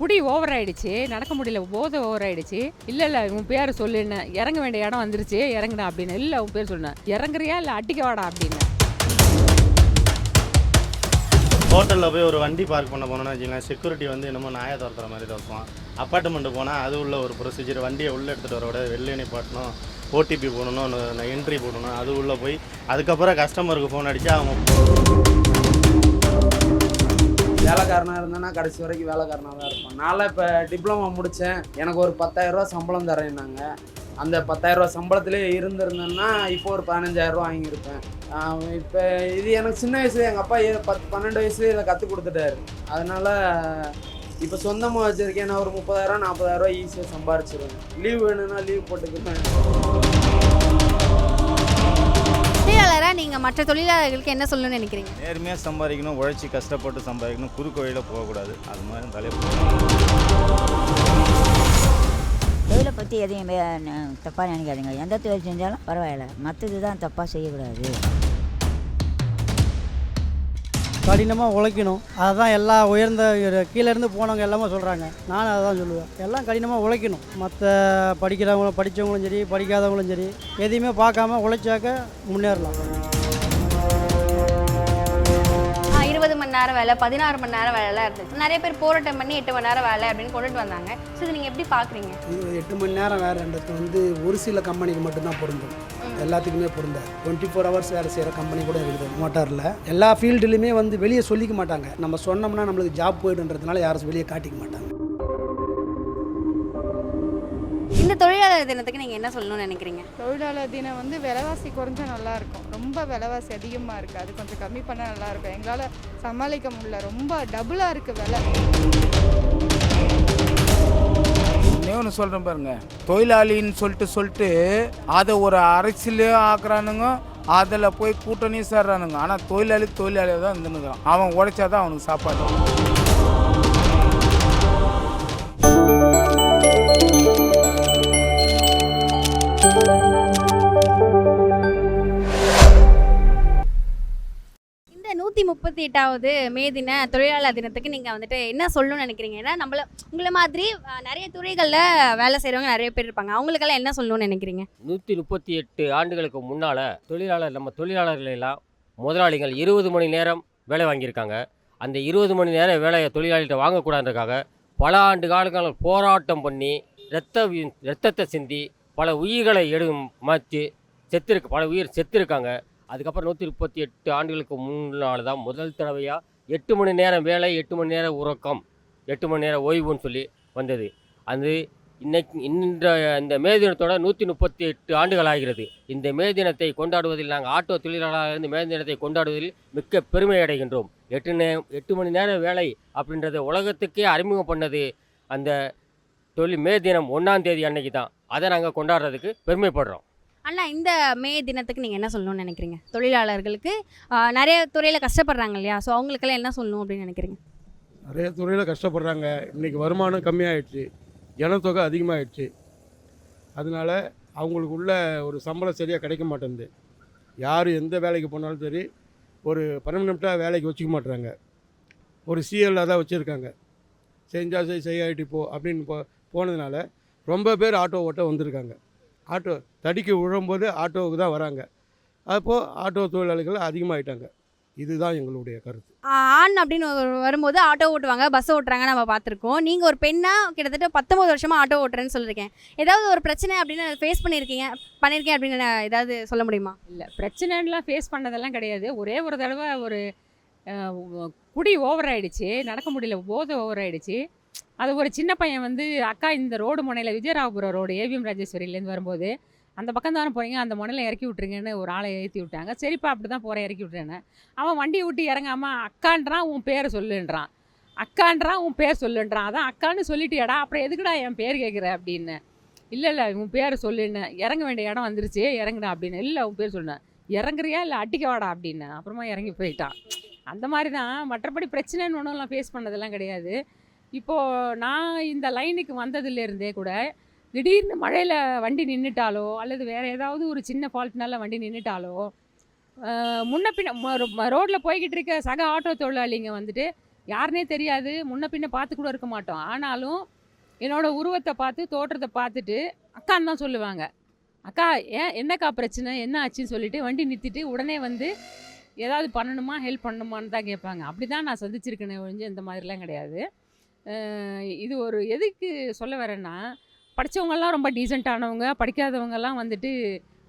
குடி ஓவர் ஆயிடுச்சு. நடக்க முடியல போதை ஓவர் ஆயிடுச்சு. இல்ல இல்ல உன் பேர் சொல்லுன்னு இறங்க வேண்டிய இடம் வந்துருச்சு இறங்குடா அப்படின்னு. இல்ல உன் பேர் சொன்னேன் இறங்குறியா இல்ல அடிக்க வாடா அப்படின்னு. ஹோட்டலில் போய் ஒரு வண்டி பார்க் பண்ண போனோம்னு வச்சுக்கலாம் செக்யூரிட்டி வந்து என்னமோ நாயை துரத்துற மாதிரி துரத்துவான் அப்பார்ட்மெண்ட்டு போனால் அது உள்ள ஒரு ப்ரொசீஜர் வண்டியை உள்ளே எடுத்துகிட்டு வர விட வெளியே நிப்பாட்டணும் ஓடிபி போடணும் என்ட்ரி போடணும். அது உள்ளே போய் அதுக்கப்புறம் கஸ்டமருக்கு ஃபோன் அடித்து அவங்க வேலைக்காரனாக இருந்தேன்னா கடைசி வரைக்கும் வேலைக்காரனாக தான் இருப்பேன். நான்லாம் இப்போ டிப்ளமா முடித்தேன் எனக்கு ஒரு பத்தாயிரரூவா சம்பளம் தரேன்னாங்க. அந்த பத்தாயிரரூவா சம்பளத்திலே இருந்திருந்தேன்னா இப்போ ஒரு பதினஞ்சாயிரரூவா வாங்கியிருப்பேன். இப்போ இது எனக்கு சின்ன வயசுல எங்கள் அப்பா பத்து பன்னெண்டு வயசுலேயே இதை கற்றுக் கொடுத்துட்டாரு. அதனால் இப்போ சொந்தமாக வச்சுருக்கேன் நான் ஒரு முப்பதாயிரம் நாற்பதாயிரம் ஈஸியாக சம்பாரிச்சிருவேன். லீவ் வேணும்னா லீவ் போட்டுக்கிறேன் தொழிலாளராக நீங்கள் மற்ற தொழிலாளர்களுக்கு என்ன சொல்லணும்னு நினைக்கிறீங்க? நேர்மையாக சம்பாதிக்கணும் உழைச்சி கஷ்டப்பட்டு சம்பாதிக்கணும் குறுக்கு வழியில் போகக்கூடாது. அது மாதிரி தலைப்பு. தொழிலை பற்றி எதையும் தப்பாக நினைக்காதீங்க. எந்த தொழில் செஞ்சாலும் பரவாயில்ல. மற்றது தான் தப்பாக செய்யக்கூடாது. கடினமாக உழைக்கணும். அதுதான் எல்லா உயர்ந்த இரு- கீழ இருந்து போனவங்க எல்லாமே சொல்கிறாங்க நானும் அதை தான் சொல்லுவேன். எல்லாம் கடினமாக உழைக்கணும். மற்ற படிக்கிறவங்களும் படித்தவங்களும் சரி படிக்காதவங்களும் சரி எதையுமே பார்க்காம உழைச்சாக்க முன்னேறலாம். இருபது மணி நேரம் வேலை பதினாறு மணி நேரம் வேலைலாம் இருந்துச்சு. நிறைய பேர் போராட்டம் பண்ணி எட்டு மணி நேரம் வேலை அப்படின்னு கொண்டுட்டு வந்தாங்க. ஸோ இது நீங்கள் எப்படி பார்க்குறீங்க இது எட்டு மணி நேரம் வேறுன்றது வந்து ஒரு சில கம்பெனிக்கு மட்டும்தான் பொருந்தும். எல்லாத்துக்குமே பொருந்தாது டுவெண்ட்டி ஃபோர் ஹவர்ஸ் வேலை செய்கிற கம்பெனி கூட இருக்குது மோட்டாரில். எல்லா ஃபீல்டுலையுமே வந்து வெளியே சொல்லிக்க மாட்டாங்க. நம்ம சொன்னோம்னா நம்மளுக்கு ஜாப் போயிடுன்றதுனால யாரும் வெளியே காட்டிக்க மாட்டாங்க. இந்த தொழிலாளர் தினத்துக்கு நீங்கள் என்ன சொல்லணும்னு நினைக்கிறீங்க? தொழிலாளர் தினம் வந்து விலைவாசி குறைஞ்சா நல்லா இருக்கும் ரொம்ப விலைவாசி அதிகமாக இருக்குது அது கொஞ்சம் கம்மி பண்ணால் நல்லா இருக்கும் எங்களால் சமாளிக்க முடியல. ரொம்ப டபுளாக இருக்குது விலை. ஒன்று சொல்கிறேன் பாருங்க. தொழிலாளின்னு சொல்லிட்டு சொல்லிட்டு அதை ஒரு அரசியலே ஆக்குறானுங்க அதில் போய் கூட்டணி சேர்றானுங்க. ஆனால் தொழிலாளி தொழிலாளியாக தான் இருந்துனுக்குறான் அவன் உழைச்சாதான் அவனுக்கு சாப்பாடு. நூற்றி முப்பத்தி எட்டாவது மே தின தொழிலாளர் தினத்துக்கு நீங்கள் வந்துட்டு என்ன சொல்லணும்னு நினைக்கிறீங்க? ஏன்னா நம்மள உங்களை மாதிரி நிறைய துறைகளில் வேலை செய்கிறவங்க நிறைய பேர் இருப்பாங்க. அவங்களுக்கெல்லாம் என்ன சொல்லணும்னு நினைக்கிறீங்க? நூற்றி முப்பத்தி எட்டு ஆண்டுகளுக்கு முன்னால் தொழிலாளர் நம்ம தொழிலாளர்கள் எல்லாம் முதலாளிகள் இருபது மணி நேரம் வேலை வாங்கியிருக்காங்க. அந்த இருபது மணி நேரம் வேலையை தொழிலாளிகிட்ட வாங்கக்கூடாதுக்காக பல ஆண்டு காலங்கள் போராட்டம் பண்ணி ரத்த ரத்தத்தை சிந்தி பல உயிர்களை எடு மாற்றி செத்துருக்கு பல உயிர் செத்துருக்காங்க. அதுக்கப்புறம் நூற்றி முப்பத்தி எட்டு ஆண்டுகளுக்கு முன்னால் தான் முதல் தடவையாக எட்டு மணி நேரம் வேலை எட்டு மணி நேரம் உறக்கம் எட்டு மணி நேரம் ஓய்வுன்னு சொல்லி வந்தது. அது இன்னைக்கு இன்ற இந்த மே தினத்தோட நூற்றி முப்பத்தி எட்டு ஆண்டுகள் ஆகிறது. இந்த மே தினத்தை கொண்டாடுவதில் நாங்கள் ஆட்டோ தொழிலாளராக இருந்து மே தினத்தை கொண்டாடுவதில் மிக்க பெருமை அடைகின்றோம். எட்டு நே எட்டு மணி நேரம் வேலை அப்படின்றத உலகத்துக்கே அறிமுகம் பண்ணது அந்த தொழில் மே தினம் ஒன்றாம் தேதி அன்னைக்கு தான். அதை நாங்கள் கொண்டாடுறதுக்கு பெருமைப்படுறோம். அண்ணா இந்த மே தினத்துக்கு நீங்கள் என்ன சொல்லணும்னு நினைக்கிறீங்க? தொழிலாளர்களுக்கு நிறைய துறையில் கஷ்டப்படுறாங்க இல்லையா? ஸோ அவங்களுக்கெல்லாம் என்ன சொல்லணும் அப்படின்னு நினைக்கிறீங்க? நிறைய துறையில் கஷ்டப்படுறாங்க. இன்றைக்கி வருமானம் கம்மியாயிடுச்சு. ஜனத்தொகை அதிகமாகிடுச்சு அதனால அவங்களுக்கு உள்ள ஒரு சம்பளம் சரியாக கிடைக்க மாட்டேங்குது. யார் எந்த வேலைக்கு போனாலும் சரி ஒரு பர்மனெண்ட்டாக வேலைக்கு வச்சுக்க மாட்டுறாங்க ஒரு சிஎல்லாக தான் வச்சுருக்காங்க. செஞ்சால் செய் செய்யாட்டி போ அப்படின்னு போ போனதுனால ரொம்ப பேர் ஆட்டோ ஓட்ட வந்திருக்காங்க. ஆட்டோ தடிக்கு விழும்போது ஆட்டோவுக்கு தான் வராங்க. அப்போது ஆட்டோ தொழிலாளிகள் அதிகமாகிட்டாங்க இதுதான் எங்களுடைய கருத்து. ஆண் அப்படின்னு வரும்போது ஆட்டோ ஓட்டுவாங்க பஸ் ஓட்டுறாங்க நம்ம பார்த்துருக்கோம். நீங்கள் ஒரு பெண்ணாக கிட்டத்தட்ட பத்தொம்பது வருஷமாக ஆட்டோ ஓட்டுறேன்னு சொல்லியிருக்கேன் ஏதாவது ஒரு பிரச்சனை அப்படின்னு ஃபேஸ் பண்ணியிருக்கீங்க பண்ணியிருக்கேன் அப்படின்னு நான் ஏதாவது சொல்ல முடியுமா? இல்லை பிரச்சனைலாம் ஃபேஸ் பண்ணதெல்லாம் கிடையாது. ஒரே ஒரு தடவை ஒரு குடி ஓவர் ஆயிடுச்சு. நடக்க முடியல போதை ஓவர் ஆயிடுச்சு. அது ஒரு சின்ன பையன் வந்து அக்கா இந்த ரோடு முனையில் விஜயராகபுரம் ரோடு ஏவிஎம் ராஜேஸ்வரியிலேருந்து வரும்போது அந்த பக்கம் தானே போறீங்க அந்த முனையில் இறக்கி விட்ருங்கன்னு ஒரு ஆளை ஏற்றி விட்டாங்க. சரிப்பா அப்படி தான் போகிறேன் இறக்கி விட்றேன்னு அவன் வண்டியை விட்டு இறங்காம அக்கான்றான் உன் பேரை சொல்லுன்றான். அக்கான்றான் உன் பேர் சொல்லுன்றான். அதான் அக்கான்னு சொல்லிட்டியாடா அப்புறம் எதுக்குடா என் பேர் கேட்குற அப்படின்னு. இல்லை இல்லை உன் பேர் சொல்லுன்னு. இறங்க வேண்டிய இடம் வந்துருச்சு இறங்குடா அப்படின்னு. இல்லை உன் பேர் சொன்னேன் இறங்குறியா இல்லை அட்டிக்க வாடா அப்படின்னு. அப்புறமா இறங்கி போயிட்டான். அந்த மாதிரி தான் மற்றபடி பிரச்சனைன்னு ஒன்றும் ஃபேஸ் பண்ணதெல்லாம் கிடையாது. இப்போது நான் இந்த லைனுக்கு வந்ததுலேருந்தே கூட திடீர்னு மழையில் வண்டி நின்றுட்டாலோ அல்லது வேறு ஏதாவது ஒரு சின்ன ஃபால்ட்னால வண்டி நின்றுட்டாலோ முன்ன பின்ன ரோட்டில் போய்கிட்டு இருக்க சக ஆட்டோ தொழிலாளிங்க வந்துட்டு யாருனே தெரியாது முன்ன பின்ன பார்த்து கூட இருக்க மாட்டோம். ஆனாலும் என்னோடய உருவத்தை பார்த்து தோற்றத்தை பார்த்துட்டு அக்கான்னு தான் சொல்லுவாங்க. அக்கா ஏன் என்னக்கா பிரச்சனை? என்ன ஆச்சுன்னு சொல்லிட்டு வண்டி நிறுத்திட்டு உடனே வந்து ஏதாவது பண்ணணுமா? ஹெல்ப் பண்ணணுமான்னு தான் கேட்பாங்க. அப்படி தான் நான் சந்திச்சிருக்கேனே ஒழிஞ்சு இந்த மாதிரிலாம் கிடையாது. இது ஒரு எதுக்கு சொல்ல வரேன்னா படித்தவங்கெல்லாம் ரொம்ப டீசெண்டானவங்க படிக்காதவங்கெல்லாம் வந்துட்டு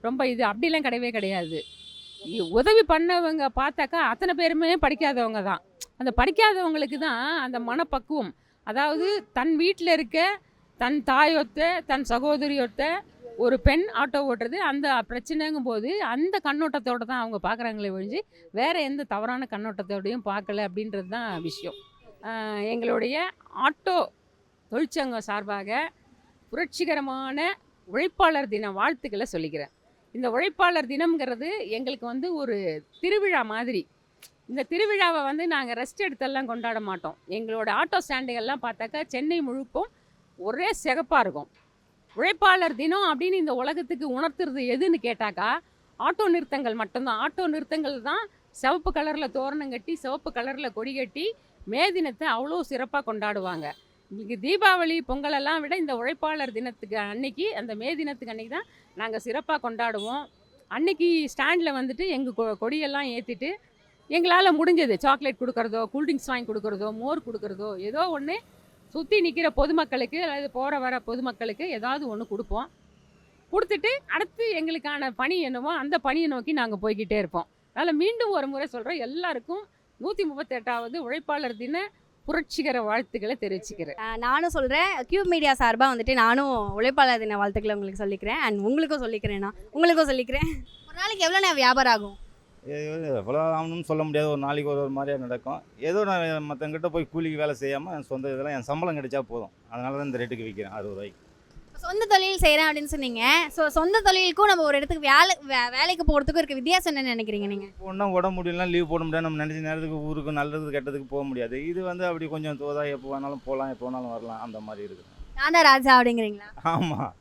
ரொம்ப இது அப்படிலாம் கிடையவே கிடையாது. உதவி பண்ணவங்க பார்த்தாக்கா அத்தனை பேருமே படிக்காதவங்க தான். அந்த படிக்காதவங்களுக்கு தான் அந்த மனப்பக்குவம். அதாவது தன் வீட்டில் இருக்க தன் தாயொத்த தன் சகோதரியொத்த ஒரு பெண் ஆட்டோ ஓட்டுறது அந்த பிரச்சனைங்கும் போது அந்த கண்ணோட்டத்தோட தான் அவங்க பார்க்குறாங்களே ஒழிஞ்சு வேறு எந்த தவறான கண்ணோட்டத்தோடையும் பார்க்கல அப்படின்றது தான் விஷயம். எங்களுடைய ஆட்டோ தொழிற்சங்கம் சார்பாக புரட்சிகரமான உழைப்பாளர் தின வாழ்த்துக்களை சொல்லிக்கிறேன். இந்த உழைப்பாளர் தினம்ங்கிறது எங்களுக்கு வந்து ஒரு திருவிழா மாதிரி. இந்த திருவிழாவை வந்து நாங்கள் ரெஸ்ட் எடுத்தெல்லாம் கொண்டாட மாட்டோம். எங்களோட ஆட்டோ ஸ்டாண்டுகள்லாம் பார்த்தாக்கா சென்னை முழுக்கும் ஒரே சிகப்பாக இருக்கும். உழைப்பாளர் தினம் அப்படின்னு இந்த உலகத்துக்கு உணர்த்துறது எதுன்னு கேட்டாக்கா ஆட்டோ நிறுத்தங்கள் மட்டும்தான். ஆட்டோ நிறுத்தங்கள் தான் சிவப்பு கலரில் தோரணம் கட்டி சிவப்பு கலரில் கொடி கட்டி மே தினத்தை அவ்வளோ சிறப்பாக கொண்டாடுவாங்க. இன்றைக்கி தீபாவளி பொங்கலெல்லாம் விட இந்த உழைப்பாளர் தினத்துக்கு அன்னைக்கு அந்த மே தினத்துக்கு அன்னைக்கு தான் நாங்கள் சிறப்பாக கொண்டாடுவோம். அன்னைக்கு ஸ்டாண்டில் வந்துட்டு எங்கள் கொடியெல்லாம் ஏற்றிட்டு எங்களால் முடிஞ்சது சாக்லேட் கொடுக்குறதோ கூல்ட்ரிங்க்ஸ் வாங்கி கொடுக்குறதோ மோர் கொடுக்குறதோ ஏதோ ஒன்று சுற்றி நிற்கிற பொதுமக்களுக்கு அல்லது போகிற வர பொதுமக்களுக்கு ஏதாவது ஒன்று கொடுப்போம். கொடுத்துட்டு அடுத்து எங்களுக்கான பணி என்னவோ அந்த பணியை நோக்கி நாங்கள் போய்கிட்டே இருப்போம். அதனால் மீண்டும் ஒரு முறை சொல்கிறோம் எல்லாருக்கும் நூற்றி முப்பத்தெட்டாவது உழைப்பாளர் தின புரட்சிகர வாழ்த்துக்களை தெரிவிச்சுக்கிறேன். நானும் சொல்கிறேன் கியூப் மீடியா சார்பாக வந்துட்டு நானும் உழைப்பாளர் தின வாழ்த்துக்களை உங்களுக்கு சொல்லிக்கிறேன். அண்ட் உங்களுக்கும் சொல்லிக்கிறேன் நான். உங்களுக்கும் சொல்லிக்கிறேன். ஒரு நாளைக்கு எவ்வளோ நேரம் வியாபாரம் ஆகும்? எவ்வளோ ஆகணும்னு சொல்ல முடியாது. ஒரு நாளைக்கு ஒரு ஒரு மாதிரியாக நடக்கும். ஏதோ நான் மற்றவங்கிட்ட போய் கூலிக்கு வேலை செய்யாமல் என் சொந்த இதெல்லாம் என் சம்பளம் கிடைச்சா போதும். அதனால தான் இந்த ரேட்டுக்கு விற்கிறேன் அறுபது ரூபாய்க்கு. சொந்த தொழில் செய்கிறேன் அப்படின்னு சொன்னீங்க. ஸோ சொந்த தொழிலுக்கும் நம்ம ஒரு இடத்துக்கு வேலை வே- வேலைக்கு போகிறதுக்கும் இருக்க வித்தியாசம் என்ன நினைக்கிறீங்க நீங்கள் ஒன்றும் உடம்பு முடியலாம் லீவ் போட முடியாது. நம்ம நினச்ச நேரத்துக்கு ஊருக்கு நல்லது கெட்டதுக்கு போக முடியாது. இது வந்து அப்படி கொஞ்சம் தோதா எப்போ வேணாலும் போகலாம் எப்போ வேணாலும் வரலாம். அந்த மாதிரி இருக்குது நான் தான் ராஜா அப்படிங்கிறீங்களா? ஆமாம்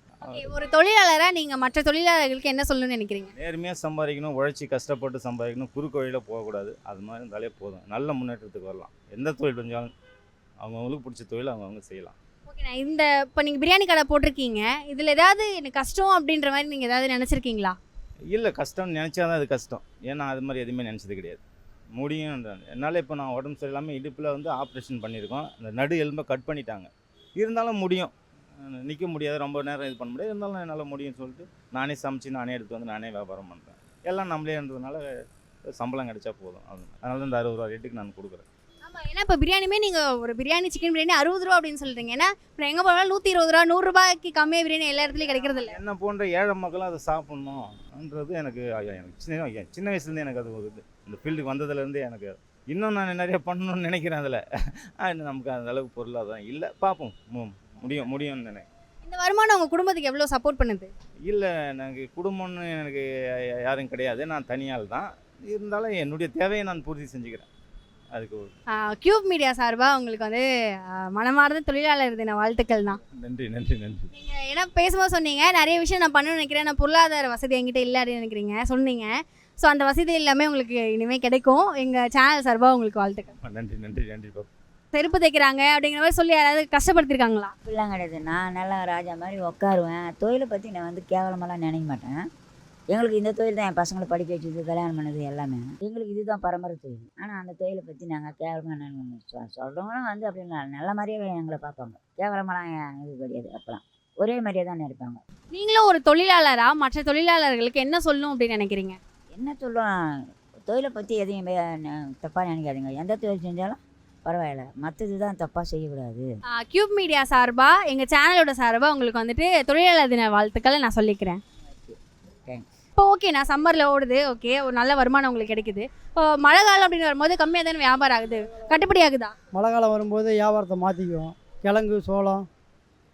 ஒரு தொழிலாளராக நீங்கள் மற்ற தொழிலாளர்களுக்கு என்ன சொல்லணும்னு நினைக்கிறீங்க? நேர்மையாக சம்பாதிக்கணும் உழைச்சி கஷ்டப்பட்டு சம்பாதிக்கணும் குறுக்கு வழியில் போகக்கூடாது. அது மாதிரி இருந்தாலே போதும். நல்ல முன்னேற்றத்துக்கு வரலாம். எந்த தொழில் செஞ்சாலும் அவங்கவுங்களுக்கு பிடிச்ச தொழில் அவங்கவுங்க செய்யலாம். இந்த இப்போ நீங்கள் பிரியாணி கடை போட்டிருக்கீங்க. இதில் ஏதாவது எனக்கு கஷ்டம் அப்படின்ற மாதிரி நீங்கள் ஏதாவது நினச்சிருக்கீங்களா? இல்லை கஷ்டம்னு நினச்சா தான் அது கஷ்டம். ஏன்னா அது மாதிரி எதுவுமே நினச்சது கிடையாது. முடியும் என்னால் இப்போ நான் உடம்பு சரியில்லாமல் இடுப்பில் வந்து ஆப்ரேஷன் பண்ணியிருக்கோம். அந்த நடு எலும்பை கட் பண்ணிட்டாங்க. இருந்தாலும் முடியும். நிற்க முடியாது. ரொம்ப நேரம் இது பண்ண முடியாது. இருந்தாலும் என்னால் முடியும்னு சொல்லிட்டு நானே சமைச்சு நானே எடுத்து வந்து நானே வியாபாரம் பண்ணுறேன் எல்லாம் நம்மளே இருந்ததுனால சம்பளம் கிடைச்சா போதும். அது அதனால தான் இந்த அறுபது ரூபா ரேட்டுக்கு நான் கொடுக்குறேன். ஆமாம் ஏன்னா இப்போ பிரியாணியுமே நீங்கள் ஒரு பிரியாணி சிக்கன் பிரியாணி அறுபது ரூபா அப்படின்னு சொல்கிறீங்க ஏன்னா இப்போ எங்கே போனாலும் நூற்றி இருபது ரூபா நூறுரூபாய்க்கு கம்மியாக பிரியாணி எல்லா இடத்துலையும் கிடைக்கிறது இல்லை. என்ன போன்ற ஏழை மக்களும் அதை சாப்பிட்ணுன்றது எனக்கு எனக்கு சின்ன சின்ன வயசுலேருந்தே எனக்கு அது ஒரு இது. இந்த ஃபீல்டுக்கு வந்ததுலேருந்தே எனக்கு இன்னும் நான் நிறைய பண்ணணும்னு நினைக்கிறேன் அதில். நமக்கு அந்த அளவுக்கு பொருளாதாரம் இல்லை. பார்ப்போம் முடியும் முடியும்னு நினைக்கிறேன். இந்த வருமானம் உங்கள் குடும்பத்துக்கு எவ்வளோ சப்போர்ட் பண்ணுது? இல்லை எனக்கு குடும்பம்னு எனக்கு யாரும் கிடையாது. நான் தனியாள் தான் இருந்தாலும் என்னுடைய தேவையை நான் பூர்த்தி செஞ்சுக்கிறேன். அதுக்கு கியூப் மீடியா சார்பாக உங்களுக்கு வந்து மனமார்ந்த தொழிலாளர் தின வாழ்த்துக்கள் தான். நன்றி நன்றி நன்றி. நீங்கள் ஏன்னா பேசும்போது சொன்னீங்க நிறைய விஷயம் நான் பண்ணணும்னு நினைக்கிறேன். நான் பொருளாதார வசதி என்கிட்ட இல்லை அப்படின்னு நினைக்கிறீங்க சொன்னீங்க. ஸோ அந்த வசதி எல்லாமே உங்களுக்கு இனிமேல் கிடைக்கும். எங்கள் சேனல் சார்பாக உங்களுக்கு வாழ்த்துக்கள். நன்றி நன்றி நன்றி செருப்பு தைக்கிறாங்க அப்படிங்கிற மாதிரி சொல்லி யாராவது கஷ்டப்படுத்திருக்காங்களா? அப்படிலாம் கிடையாது நான் நல்லா ராஜா மாதிரி உட்காருவேன் தொழிலை பற்றி நான் வந்து கேவலமெல்லாம் நினைக்க மாட்டேன். எங்களுக்கு இந்த தொழில் தான் என் பசங்களை படிக்க வச்சது கல்யாணம் பண்ணது எல்லாமே. எங்களுக்கு இதுதான் பரம்பரை தொழில். ஆனால் அந்த தொழிலை பற்றி நாங்கள் கேவலமாக சொ சொல்கிறவங்களும் வந்து அப்படி ந- நல்ல மாதிரியே எங்களை பார்ப்பாங்க. கேவலமெல்லாம் இது கிடையாது அப்போலாம். ஒரே மாதிரியே தான் நினைப்பாங்க நீங்களும் ஒரு தொழிலாளராக மற்ற தொழிலாளர்களுக்கு என்ன சொல்லணும் அப்படின்னு நினைக்கிறீங்க? என்ன சொல்லுவோம் தொழிலை பற்றி எதையும் தப்பாக நினைக்காதீங்க. எந்த தொழில் செஞ்சாலும் பரவாயில்ல. மற்றது தான் தப்பாக செய்யக்கூடாது. கியூப் மீடியா சார்பாக எங்கள் சேனலோட சார்பாக உங்களுக்கு வந்துட்டு தொழிலாளர் தின வாழ்த்துக்களை நான் சொல்லிக்கிறேன். தேங்க்ஸ் இப்போ ஓகே நான் சம்மரில் ஓடுது ஓகே ஒரு நல்ல வருமானம் உங்களுக்கு கிடைக்குது. இப்போ மழை காலம் அப்படின்னு வரும்போது கம்மியாக தானே வியாபாரம் ஆகுது? கட்டுப்படி ஆகுதா? மழை காலம் வரும்போது வியாபாரத்தை மாற்றிக்குவோம் கிழங்கு சோளம்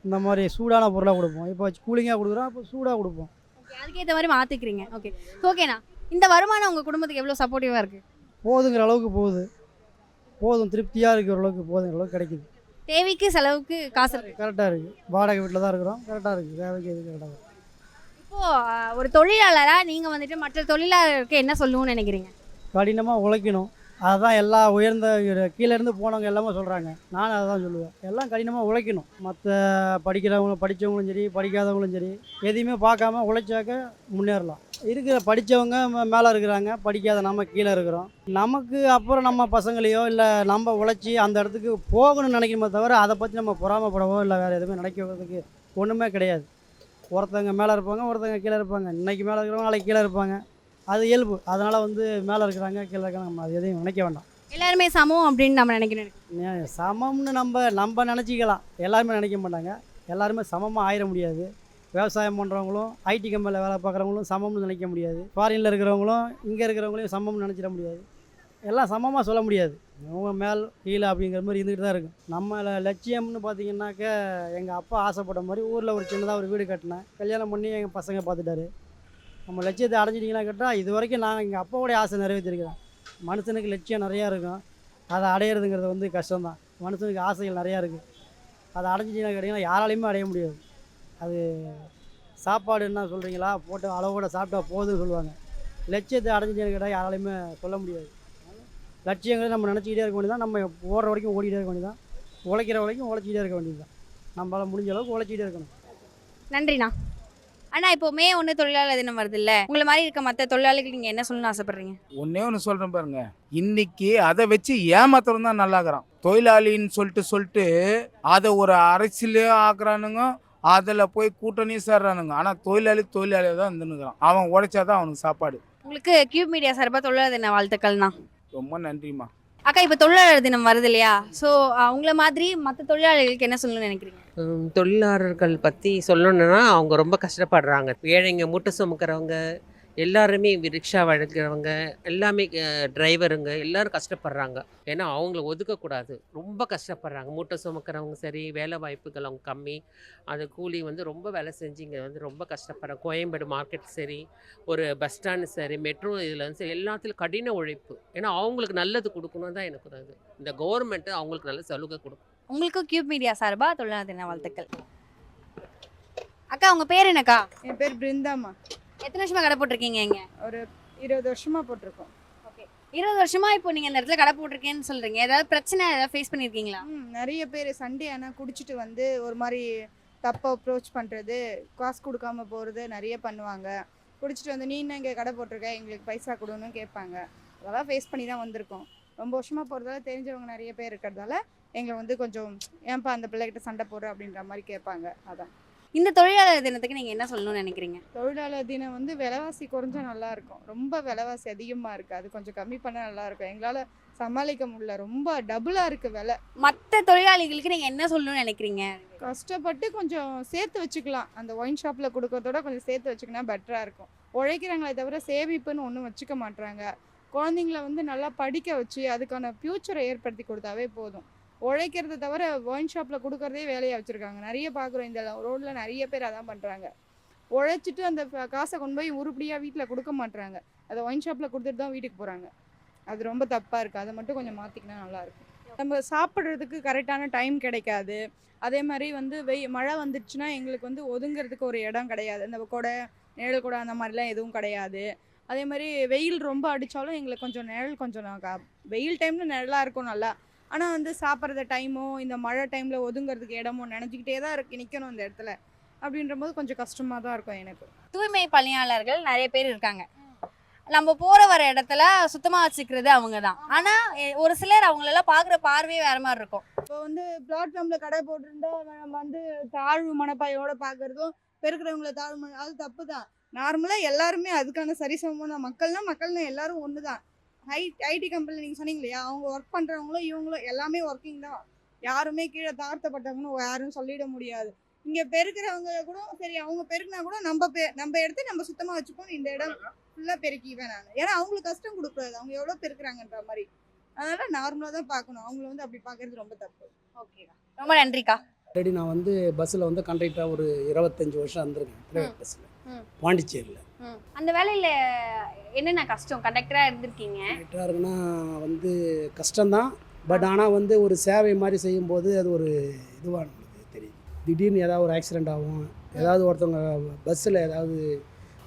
இந்த மாதிரி சூடான பொருளாக கொடுப்போம். இப்போ கூலிங்காக கொடுக்குறோம் இப்போ சூடாக கொடுப்போம். ஓகே அதுக்கேற்ற மாதிரி மாற்றிக்கிறீங்க ஓகே ஓகேண்ணா இந்த வருமானம் உங்கள் குடும்பத்துக்கு எவ்வளோ சப்போர்ட்டிவாக இருக்குது போதுங்கிற அளவுக்கு போகுது. போதும் திருப்தியாக இருக்கிற அளவுக்கு போதுங்கிற அளவுக்கு கிடைக்குது. தேவைக்கு செலவுக்கு காசு இருக்கு. கரெக்டாக இருக்குது வாடகை வீட்டில் தான் இருக்கிறோம். கரெக்டாக இருக்குது தேவைக்கு எது கரெக்டாக இப்போது ஒரு தொழிலாளராக நீங்கள் வந்துட்டு மற்ற தொழிலாளருக்கு என்ன சொல்லணும்னு நினைக்கிறீங்க? கடினமாக உழைக்கணும். அதுதான் எல்லா உயர்ந்த கீழேருந்து கீழே இருந்து போனவங்க எல்லாமே சொல்கிறாங்க நானும் அதை தான் சொல்லுவேன். எல்லாம் கடினமாக உழைக்கணும். மற்ற படிக்கிறவங்களும் படித்தவங்களும் சரி படிக்காதவங்களும் சரி எதையுமே பார்க்காம உழைச்சாக்க முன்னேறலாம். இருக்கிற படித்தவங்க மேலே இருக்கிறாங்க. படிக்காத நம்ம கீழே இருக்கிறோம். நமக்கு அப்புறம் நம்ம பசங்களையோ இல்லை நம்ம உழைச்சி அந்த இடத்துக்கு போகணும்னு நினைக்கணுமே தவிர அதை பற்றி நம்ம பொறாமப்படவோ இல்லை வேறு எதுவுமே நினைக்கிறதுக்கு ஒன்றுமே கிடையாது. ஒருத்தங்க மேலே இருப்பாங்க ஒருத்தங்க கீழே இருப்பாங்க. இன்னைக்கு மேலே இருக்கிறவங்க நாளைக்கு கீழே இருப்பாங்க. அது இயல்பு. அதனால் வந்து மேலே இருக்கிறாங்க கீழே இருக்காங்க நம்ம அது எதையும் நினைக்க வேண்டாம். எல்லாருமே சமம் அப்படின்னு நம்ம நினைக்கிறோம். நே- சமம்னு நம்ம நம்ம நினச்சிக்கலாம். எல்லாருமே நினைக்க மாட்டாங்க. எல்லாருமே சமமாக ஆயிட முடியாது. விவசாயம் பண்ணுறவங்களும் ஐடி கம்பெனியில் வேலை பார்க்குறவங்களும் சமம்னு நினைக்க முடியாது. ஃபாரினில் இருக்கிறவங்களும் இங்கே இருக்கிறவங்களையும் சமம்னு நினச்சிட முடியாது. எல்லாம் சமமாக சொல்ல முடியாது. அவங்க மேல் கீழே அப்படிங்கிற மாதிரி இருந்துகிட்டு தான் இருக்கும் நம்ம லட்சியம்னு பார்த்தீங்கன்னாக்க எங்கள் அப்பா ஆசைப்பட்ட மாதிரி ஊரில் ஒரு சின்னதாக ஒரு வீடு கட்டினேன். கல்யாணம் பண்ணி எங்கள் பசங்க பார்த்துட்டாரு. நம்ம லட்சியத்தை அடைஞ்சிட்டிங்கன்னா கேட்டால் இது வரைக்கும் நான் எங்கள் அப்பாவோடைய ஆசை நிறைவேற்றிருக்கிறேன். மனுஷனுக்கு லட்சியம் நிறையா இருக்கும். அதை அடையிறதுங்கிறது வந்து கஷ்டம்தான். மனுஷனுக்கு ஆசைகள் நிறையா இருக்குது அதை அடைஞ்சிட்டிங்கன்னா கேட்டிங்கன்னா யாராலையுமே அடைய முடியாது. அது சாப்பாடு என்ன சொல்கிறீங்களா போட்டு அளவோட சாப்பிட்டா போதும்னு சொல்லுவாங்க. லட்சியத்தை அடைஞ்சிட்டிங்கன்னு கேட்டால் யாராலையுமே சொல்ல முடியாது. லட்சியங்களை நம்ம நினச்சிக்கிட்டே இருக்க வேண்டியதான் நம்ம ஓடுற வரைக்கும் ஓடிக்கிட்டே இருக்க வேண்டியதான் உழைக்கிற வரைக்கும் உழைச்சிக்கிட்டே இருக்க வேண்டியது தான் நம்மளால் முடிஞ்ச அளவுக்கு உழைச்சிக்கிட்டே இருக்கணும். நன்றிண்ணா. அண்ணா இப்போ மே ஒன்று தொழிலாளர் தினம் வருது இல்லை உங்களை மாதிரி இருக்க மற்ற தொழிலாளிகள் நீங்கள் என்ன சொல்லணும்னு ஆசைப்படுறீங்க? ஒன்னே ஒன்று சொல்கிறேன் பாருங்க. இன்னைக்கு அதை வச்சு ஏமாத்துறது தான் நல்லாக்குறான் தொழிலாளின்னு சொல்லிட்டு சொல்லிட்டு அதை ஒரு அரசியலே ஆக்குறானுங்க. அதில் போய் கூட்டணி சேர்றானுங்க. ஆனால் தொழிலாளி தொழிலாளியாக தான் இருந்துன்னுக்குறான். அவன் உழைச்சாதான் அவனுக்கு சாப்பாடு. உங்களுக்கு கியூப் மீடியா சார்பாக தொழிலாளர் தின வாழ்த்துக்கள்ண்ணா. ரொம்ப நன்றிம்மா. அக்கா இப்போ தொழிலாளர் தினம் வருது இல்லையா? ஸோ உங்களை மாதிரி மற்ற தொழிலாளர்களுக்கு என்ன சொல்லணும்னு நினைக்கிறீங்க? தொழிலாளர்கள் பற்றி சொல்லணுன்னா அவங்க ரொம்ப கஷ்டப்படுறாங்க. ஏழைங்க மூட்டை சுமக்கிறவங்க எல்லாருமே ரிக்ஷா வழங்குறவங்க எல்லாமே டிரைவருங்க எல்லாரும் கஷ்டப்படுறாங்க. ஏன்னா அவங்கள ஒதுக்கக்கூடாது ரொம்ப கஷ்டப்படுறாங்க. மூட்டை சுமக்கிறவங்க சரி வேலை வாய்ப்புகள் அவங்க கம்மி. அந்த கூலி வந்து ரொம்ப வேலை செஞ்சு இங்கே வந்து ரொம்ப கஷ்டப்படுறாங்க. கோயம்பேடு மார்க்கெட் சரி ஒரு பஸ் ஸ்டாண்டு சரி மெட்ரோ இதில் வந்து சரி எல்லாத்துலையும் கடின உழைப்பு. ஏன்னா அவங்களுக்கு நல்லது கொடுக்கணும் தான் எனக்கு இது இந்த கவர்மெண்ட்டு அவங்களுக்கு நல்ல சலுகை கொடுக்கும். உங்களுக்கும் கியூப் மீடியா சார்பாக தொழிலாளர் தின வாழ்த்துக்கள். அக்கா உங்கள் பேர் என்னக்கா? என் பேர் பிருந்தாம்மா. எத்தனை வருஷமா கடை போட்டிருக்கீங்க இங்க? ஒரு இருபது வருஷமாக போட்டிருக்கோம். ஓகே இருபது வருஷமா இப்போ நீங்கள் இந்த இடத்துல கடை போட்டிருக்கேன்னு சொல்கிறீங்க ஏதாவது பிரச்சனை ஏதாவது ஃபேஸ் பண்ணியிருக்கீங்களா ம் நிறைய பேர் சண்டே ஆனால் குடிச்சிட்டு வந்து ஒரு மாதிரி தப்பாக அப்ரோச் பண்ணுறது காசு கொடுக்காம போகிறது நிறைய பண்ணுவாங்க. குடிச்சிட்டு வந்து நீ என்ன இங்கே கடை போட்டிருக்க? எங்களுக்கு பைசா கொடுன்னு கேட்பாங்க. அதெல்லாம் ஃபேஸ் பண்ணி தான் வந்திருக்கோம். ரொம்ப வருஷமாக போகிறதால தெரிஞ்சவங்க நிறைய பேர் இருக்கிறதால எங்களை வந்து கொஞ்சம் ஏன்பா அந்த பிள்ளைகிட்ட சண்டை போடுற? அப்படின்ற மாதிரி கேட்பாங்க. அதான். இந்த தொழிலாளர் தினத்துக்கு நீங்கள் என்ன சொல்லணும்னு நினைக்கிறீங்க? தொழிலாளர் தினம் வந்து விலைவாசி குறைஞ்சா நல்லா இருக்கும். ரொம்ப விலைவாசி அதிகமாக இருக்குது அது கொஞ்சம் கம்மி பண்ணால் நல்லா இருக்கும். எங்களால் சமாளிக்க முடியல. ரொம்ப டபுளாக இருக்குது விலை. மற்ற தொழிலாளிகளுக்கு நீங்கள் என்ன சொல்லணும்னு நினைக்கிறீங்க? கஷ்டப்பட்டு கொஞ்சம் சேர்த்து வச்சுக்கலாம். அந்த ஒயின் ஷாப்பில் கொடுக்கறதோட கொஞ்சம் சேர்த்து வச்சுக்கினா பெட்டராக இருக்கும். உழைக்கிறாங்களே தவிர சேமிப்புன்னு ஒன்றும் வச்சுக்க மாட்றாங்க. குழந்தைங்கள வந்து நல்லா படிக்க வச்சு அதுக்கான ஃப்யூச்சரை ஏற்படுத்தி கொடுத்தாவே போதும். உழைக்கிறத தவிர ஒயின் ஷாப்பில் கொடுக்கறதே வேலையாக வச்சுருக்காங்க. நிறைய பார்க்குறோம் இந்த ரோட்டில் நிறைய பேர் அதான் பண்ணுறாங்க உழைச்சிட்டு அந்த காசை கொண்டு போய் உருப்படியாக வீட்டில் கொடுக்க மாட்றாங்க. அதை ஒயின் ஷாப்பில் கொடுத்துட்டு தான் வீட்டுக்கு போகிறாங்க அது ரொம்ப தப்பாக இருக்குது அதை மட்டும் கொஞ்சம் மாற்றிக்கினா நல்லாயிருக்கும் நம்ம சாப்பிட்றதுக்கு கரெக்டான டைம் கிடைக்காது. அதே மாதிரி வந்து வெய் மழை வந்துடுச்சுன்னா எங்களுக்கு வந்து ஒதுங்கிறதுக்கு ஒரு இடம் கிடையாது. இந்த கொடை நிழல் கொடை அந்த மாதிரிலாம் எதுவும் கிடையாது. அதே மாதிரி வெயில் ரொம்ப அடித்தாலும் எங்களுக்கு கொஞ்சம் நிழல் கொஞ்சம் நான் வெயில் டைமில் நிழலாக இருக்கும் நல்லா. ஆனால் வந்து சாப்பிட்றத டைமோ இந்த மழை டைமில் ஒதுங்கிறதுக்கு இடமோ நினச்சிக்கிட்டே தான் இருக்கு நிற்கணும் இந்த இடத்துல. அப்படின்ற போது கொஞ்சம் கஷ்டமாக தான் இருக்கும் எனக்கு. தூய்மை பணியாளர்கள் நிறைய பேர் இருக்காங்க. நம்ம போற வர இடத்துல சுத்தமா வச்சுக்கிறது அவங்க தான். ஆனா எ- ஒரு சிலர் அவங்களெல்லாம் பாக்குற பார்வையே வேற மாதிரி இருக்கும். இப்போ வந்து பிளாட்ஃபார்மில் கடை போட்டிருந்தா நம்ம வந்து தாழ்வு மனப்பாயோட பார்க்குறதும் பெருக்கிறவங்கள தாழ்வு மன அது தப்பு தான். நார்மலாக எல்லாருமே அதுக்கான சரிசமமான மக்கள்னா மக்கள்னா எல்லாரும் ஒன்று தான் ஐ ஐடி கம்பெனியில் நீங்கள் சொன்னீங்க இல்லையா அவங்க ஒர்க் பண்ணுறவங்களும் இவங்களும் எல்லாமே ஒர்க்கிங் தான். யாருமே கீழே தாழ்த்தப்பட்டவங்கன்னு யாரும் சொல்லிட முடியாது. இங்கே பெருக்கிறவங்க கூட சரி அவங்க பெருக்கினா கூட நம்ம பெ நம்ம எடுத்து நம்ம சுத்தமாக வச்சுப்போம். இந்த இடம் ஃபுல்லாக பெருக்கிக்குவேன் நான். ஏன்னா அவங்களுக்கு கஷ்டம் கொடுக்கூடாது அவங்க எவ்வளோ பெருக்குறாங்கன்ற மாதிரி. அதனால நார்மலாக தான் பார்க்கணும். அவங்கள வந்து அப்படி பார்க்கறது ரொம்ப தப்பு. ஓகேக்கா ரொம்ப நன்றிக்கா. ஆல்ரெடி நான் வந்து பஸ்ஸில் வந்து கண்டக்டராக ஒரு இருபத்தஞ்சி வருஷம் இருந்திருக்கேன். ப்ரைவேட் பஸ்ஸில். பாண்டிச்சேரியில். அந்த வேலையில என்னென்ன கஷ்டம்? கண்டக்டரா இருந்திருக்கீங்க. கண்டக்டராக இருக்குன்னா வந்து கஷ்டம்தான். பட் ஆனால் வந்து ஒரு சேவை மாதிரி செய்யும்போது அது ஒரு இதுவாக நம்மளுக்கு தெரியுது. திடீர்னு ஏதாவது ஒரு ஆக்சிடெண்ட் ஆகும். ஏதாவது ஒருத்தவங்க பஸ்ஸில் ஏதாவது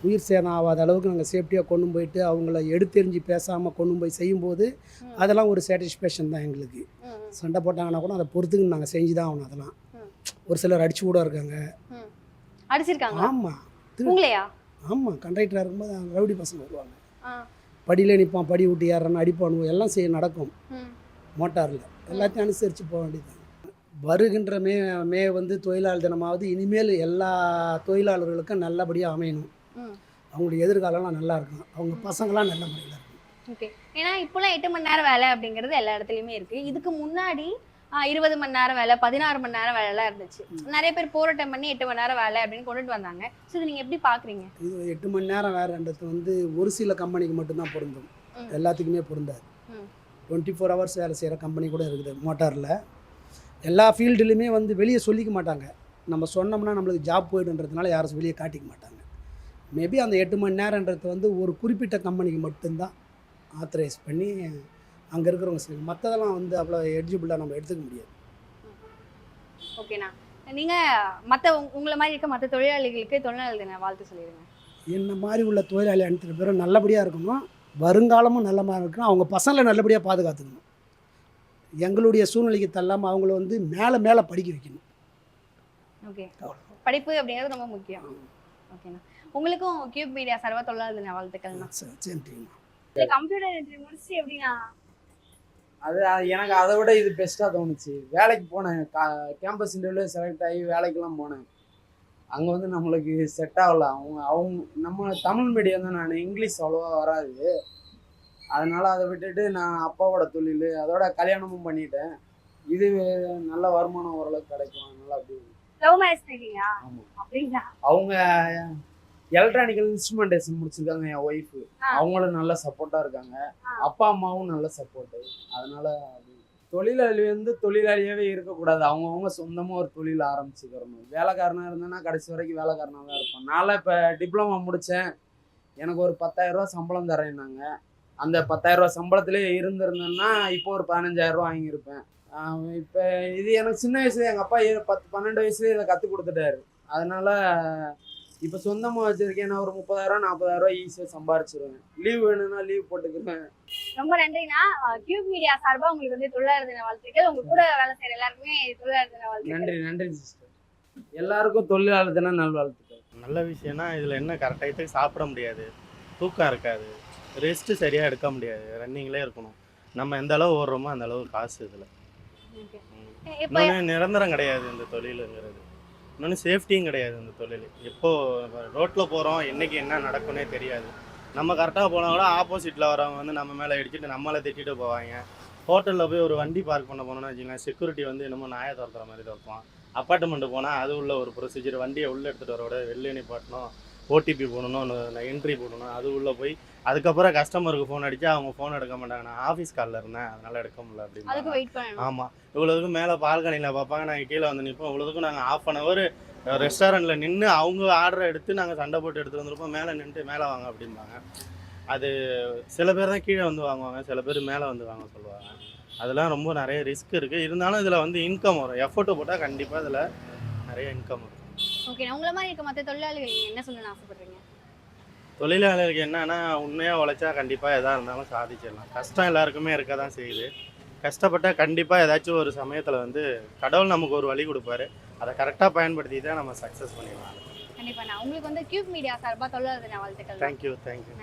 உயிர் சேதம் ஆகாத அளவுக்கு நாங்கள் சேஃப்டியாக கொண்டு போயிட்டு அவங்கள எடுத்தெறிஞ்சு பேசாமல் கொண்டு போய் செய்யும்போது அதெல்லாம் ஒரு சாட்டிஸ்ஃபேக்ஷன் தான் எங்களுக்கு. சண்டை போட்டாங்கன்னா கூட அதை பொறுத்துக்கு நாங்கள் செஞ்சு தான் ஆகணும் அதெல்லாம். ஒரு சிலர் அடிச்சு கூட இருக்காங்க. அடிச்சிருக்காங்களா? ஆமாம் உங்களையா? ஆமாம் கண்டக்டராக இருக்கும்போது ரவுடி பசங்க வருவாங்க. படியில் நிற்பான் படி விட்டு ஏறான்னு அடிப்பானுவோம் எல்லாம் செய்ய நடக்கும். மோட்டாரில். எல்லாத்தையும் அனுசரித்து போக வேண்டியது வருகின்ற மே மே வந்து தொழிலாளர் தினமாவது இனிமேல் எல்லா தொழிலாளர்களுக்கும் நல்லபடியாக அமையணும். அவங்களுடைய எதிர்காலம்லாம் நல்லா இருக்கும் அவங்க பசங்களாம் நல்ல முறையில் இருக்கும் ஓகே. ஏன்னா இப்போலாம் எட்டு மணி நேரம் வேலை அப்படிங்கிறது எல்லா இடத்துலையுமே இருக்கு. இதுக்கு முன்னாடி இருபது மணி நேரம் வேலை பதினாறு மணி நேரம் வேலைலாம் இருந்துச்சு. நிறைய பேர் போராட்டம் பண்ணி எட்டு மணி நேரம் வேலை அப்படின்னு கொண்டுட்டு வந்தாங்க. ஸோ இது நீங்கள் எப்படி பார்க்குறீங்க இது எட்டு மணி நேரம் வேறுன்றது வந்து ஒரு சில கம்பெனிக்கு மட்டும்தான் பொருந்தும். எல்லாத்துக்குமே பொருந்தாது. டுவெண்ட்டி ஃபோர் ஹவர்ஸ் வேலை செய்கிற கம்பெனி கூட இருக்குது மோட்டாரில். எல்லா ஃபீல்டுலையுமே வந்து வெளியே சொல்லிக்க மாட்டாங்க. நம்ம சொன்னோம்னா நம்மளுக்கு ஜாப் போயிடுன்றதுனால யாரும் வெளியே காட்டிக்க மாட்டாங்க. மேபி அந்த எட்டு மணி நேரன்றது வந்து ஒரு குறிப்பிட்ட கம்பெனிக்கு மட்டும்தான் ஆத்தரைஸ் பண்ணி அங்கே இருக்கிறவங்க செய்யணும் மற்றதெல்லாம் வந்து அவ்வளோ எலிஜிபிளாக நம்ம எடுத்துக்க முடியாது. ஓகேண்ணா நீங்கள் மற்ற உங்களை மாதிரி இருக்க மற்ற தொழிலாளிகளுக்கு தொழிலாளர் தின வாழ்த்து சொல்லிடுங்க. என்ன மாதிரி உள்ள தொழிலாளி அனைத்து பேரும் நல்லபடியாக இருக்கணும். வருங்காலமும் நல்ல மாதிரி இருக்கணும். அவங்க பசங்களை நல்லபடியாக பாதுகாத்துக்கணும். எங்களுடைய சூழ்நிலைக்கு தள்ளாமல் அவங்கள வந்து மேலே மேலே படிக்க வைக்கணும். ஓகே படிப்பு அப்படிங்கிறது ரொம்ப முக்கியம். ஓகேண்ணா உங்களுக்கும் கியூப் மீடியா சர்வ தொழிலாளர் தின வாழ்த்துக்கள்ண்ணா. சரி கம்ப்யூட்டர் என்ட்ரி முடிச்சு எப்படிண்ணா அது எனக்கு அதை விட இது பெஸ்ட்டாக தோணுச்சு. வேலைக்கு போனேன். கா கேம்பஸ் இன்டர்வியூ செலக்ட் ஆகி வேலைக்கெல்லாம் போனேன். அங்கே வந்து நம்மளுக்கு செட் ஆகல. அவங்க அவங்க நம்ம தமிழ் மீடியம் தான் நான். இங்கிலீஷ் அவ்வளோவா வராது. அதனால அதை விட்டுட்டு நான் அப்பாவோட தொழில் அதோட கல்யாணமும் பண்ணிட்டேன். இது நல்ல வருமானம் ஓரளவுக்கு கிடைக்கும். அதனால அப்படி அவங்க எலக்ட்ரானிக்கல் இன்ஸ்ட்ருமெண்டேஷன் முடிச்சிருக்காங்க என் ஒய்ஃபு. அவங்களும் நல்ல சப்போர்ட்டாக இருக்காங்க. அப்பா அம்மாவும் நல்ல சப்போர்ட்டு அதனால அது தொழிலாளி வந்து தொழிலாளியாகவே இருக்கக்கூடாது அவங்கவுங்க சொந்தமாக ஒரு தொழில் ஆரம்பிச்சுக்கிறணும் வேலைக்காரனாக இருந்தேன்னா கடைசி வரைக்கும் வேலைக்காரனாக தான் இருப்பேன். நான்லாம் இப்போ டிப்ளமா முடித்தேன் எனக்கு ஒரு பத்தாயிரரூவா சம்பளம் தரேன்னாங்க. அந்த பத்தாயிரரூவா சம்பளத்திலே இருந்திருந்தேன்னா இப்போ ஒரு பதினஞ்சாயிரரூவா வாங்கியிருப்பேன். இப்போ இது எனக்கு சின்ன வயசுல எங்கள் அப்பா பத்து பன்னெண்டு வயசுலேயே இதை கற்றுக் கொடுத்துட்டாரு. அதனால இப்போ சொந்தமாக வச்சுருக்கேன். நான் ஒரு முப்பதாயிரம் நாற்பதாயிரரூவா ஈஸியாக சம்பாரிச்சிருவேன். லீவ் வேணும்னா லீவ் போட்டுக்குவேன் ரொம்ப நன்றிண்ணா. கியூப் மீடியா சார்பா உங்களுக்கு வந்து தொழிலாளர் தின வாழ்த்துக்கள். உங்க கூட வேலை செய்யற எல்லாருக்குமே தொழிலாளர் தின வாழ்த்துக்கள். நன்றி நன்றி சிஸ்டர் எல்லாருக்கும் தொழிலாளர் தின நல்வாழ்த்துக்கள். நல்ல விஷயம்னா இதில் என்ன கரெக்ட் டயத்துக்கு சாப்பிட முடியாது. தூக்கம் இருக்காது. ரெஸ்ட்டு சரியாக எடுக்க முடியாது. ரன்னிங்லேயே இருக்கணும். நம்ம எந்த அளவு ஓடுறோமோ அந்த அளவு காசு இதில். நிரந்தரம் கிடையாது இந்த தொழிலுங்கிறது. இன்னொன்று சேஃப்டியும் கிடையாது அந்த தொழில். எப்போது ரோட்டில் போகிறோம் என்னைக்கு என்ன நடக்கும்னே தெரியாது. நம்ம கரெக்டாக போனால் கூட ஆப்போசிட்டில் வரவங்க வந்து நம்ம மேலே இடிச்சிட்டு நம்மளை திட்டிட்டு போவாங்க. ஹோட்டலில் போய் ஒரு வண்டி பார்க் பண்ண போனோம்னு வச்சுக்கலாம் செக்யூரிட்டி வந்து என்னமோ நாயை துரத்துற மாதிரி துரத்துவான் அப்பார்ட்மெண்ட்டு போனால் அது உள்ள ஒரு ப்ரொசீஜர் வண்டியை உள்ளே எடுத்துகிட்டு வர விட வெளியே நிப்பாட்டணும். ஓடிபி போடணும் என்ட்ரி போடணும் அது உள்ளே போய் அதுக்கப்புறம் கஸ்டமருக்கு ஃபோன் அடித்தா அவங்க ஃபோன் எடுக்க மாட்டாங்க. நான் ஆஃபீஸ் காலில் இருந்தேன் அதனால் எடுக்க முடியல அப்படின்னு ஆமாம் இவ்வளோதுக்கும் மேலே பால்கனியில் பார்ப்பாங்க நாங்கள் கீழே வந்து நிற்போம் இவ்வளோதுக்கும் நாங்கள் ஆஃப் அன் ஹவர் ரெஸ்டாரண்ட்டில் நின்று அவங்க ஆர்டரை எடுத்து நாங்கள் சண்டை போட்டு எடுத்துகிட்டு வந்திருப்போம். மேலே நின்றுட்டு மேலே வாங்க அப்படிம்பாங்க. அது சில பேர் தான் கீழே வந்து வாங்குவாங்க சில பேர் மேலே வந்து வாங்க சொல்லுவாங்க. அதெல்லாம் ரொம்ப நிறைய ரிஸ்க் இருக்குது இருந்தாலும் இதில் வந்து இன்கம் வரும். எஃபோர்ட்டு போட்டால் கண்டிப்பாக இதில் நிறைய இன்கம் வரும். ஓகே உங்களை மாதிரி இருக்க மற்ற தொழிலாளிகள் என்ன சொல்லணும்னு ஆசைப்படுறீங்க? தொழிலாளர்களுக்கு என்னன்னா உண்மையாக உழைச்சா கண்டிப்பாக எதாக இருந்தாலும் சாதிச்சிடலாம். கஷ்டம் எல்லாருக்குமே இருக்க தான் செய்யுது. கஷ்டப்பட்டால் கண்டிப்பாக ஏதாச்சும் ஒரு சமயத்தில் வந்து கடவுள் நமக்கு ஒரு வழி கொடுப்பாரு. அதை கரெக்டாக பயன்படுத்தி தான் நம்ம சக்ஸஸ் பண்ணிடலாம். கண்டிப்பா. நான் உங்களுக்கு வந்து கியூப் மீடியா சார்பா தொழிலாளர் தின வாழ்த்துக்கள். Thank you thank you